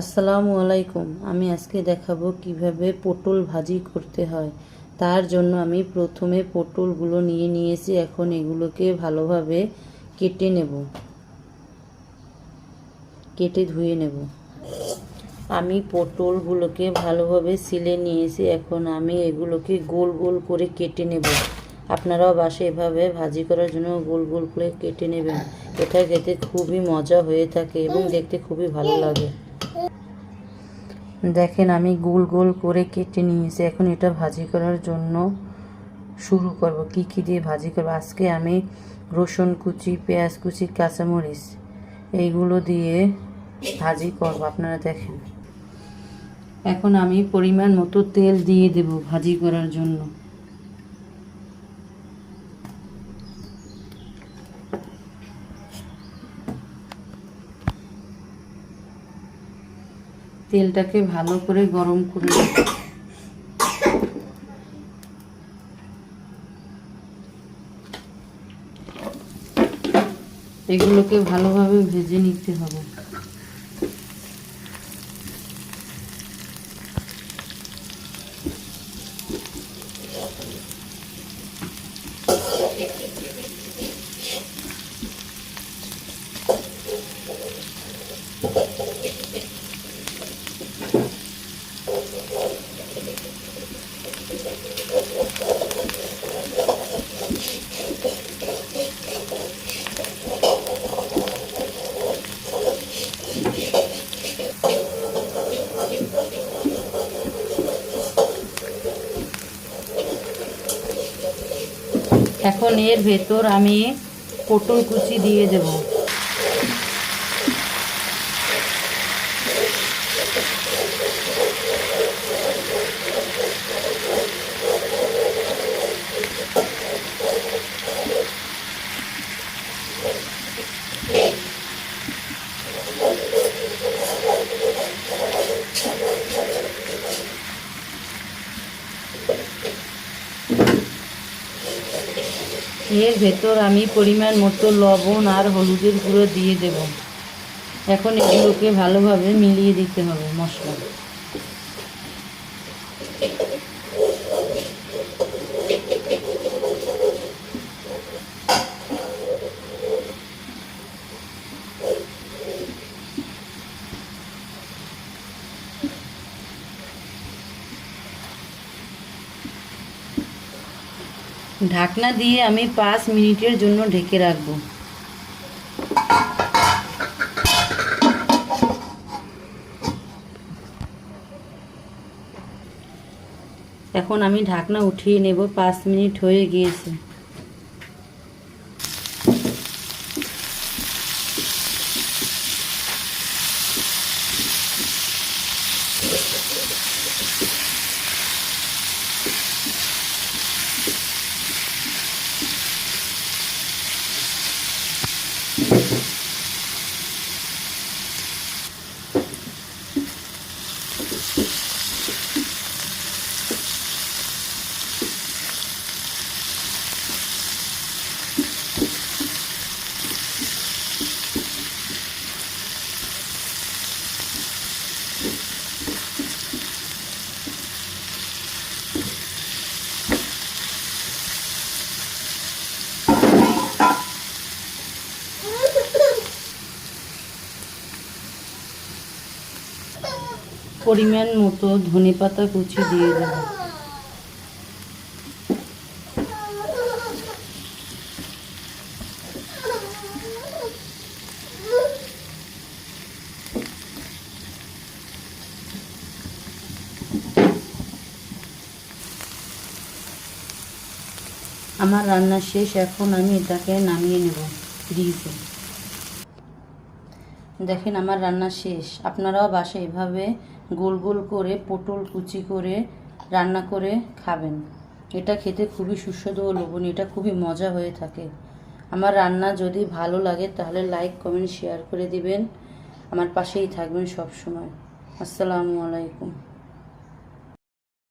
আসসালামু আলাইকুম। আমি আজকে দেখাবো কীভাবে পটল ভাজি করতে হয়। তার জন্য আমি প্রথমে পটলগুলো নিয়ে নিয়েছি, এখন এগুলোকে ভালোভাবে কেটে নেব। কেটে ধুয়ে নেব। আমি পটলগুলোকে ভালোভাবে সিলে নিয়েছি, এখন আমি এগুলোকে গোল গোল করে কেটে নেব। আপনারাও বাসে এভাবে ভাজি করার জন্য গোল গোল করে কেটে নেবেন। এটা খেতে খুবই মজা হয়ে থাকে এবং দেখতে খুবই ভালো লাগে। দেখেন, আমি গোল গোল করে কেটে নিয়েছি। এখন এটা ভাজি করার জন্য শুরু করব। কি কি দিয়ে ভাজি করব? আজকে আমি রসুন কুচি, পেঁয়াজ কুচি, কাঁচামরিচ এইগুলো দিয়ে ভাজি করব। আপনারা দেখেন। এখন আমি পরিমাণ মতো তেল দিয়ে দেব ভাজি করার জন্য। তেলটাকে ভালো করে গরম করে এগুলোকে ভালোভাবে ভেজে নিতে হবে। এখন এর ভেতর আমি পটল কুচি দিয়ে দেব। এর ভেতর আমি পরিমাণ মতো লবণ আর হলুদের গুঁড়ো দিয়ে দেব। এখন এগুলোকে ভালোভাবে মিলিয়ে দিতে হবে মশলা। ঢাকনা দিয়ে আমি পাঁচ মিনিটের জন্য ঢেকে রাখব। এখন আমি ঢাকনা উঠিয়ে নেব, পাঁচ মিনিট হয়ে গিয়েছে। পরিমাণ মতো ধনে পাতা কুচি দিয়ে দেবো। আমার রান্না শেষ, এখন আমি এটাকে নামিয়ে নেব ফ্রিজে। দেখেন, আমার রান্না শেষ। আপনারাও বাসে এভাবে গোল গোল করে পটল কুচি করে রান্না করে খাবেন। এটা খেতে খুবই সুস্বাদু ও লোভনীয়, এটা খুবই মজা হয়ে থাকে। আমার রান্না যদি ভালো লাগে তাহলে লাইক, কমেন্ট, শেয়ার করে দিবেন। আমার পাশেই থাকবেন সব সময় আসসালামু আলাইকুম।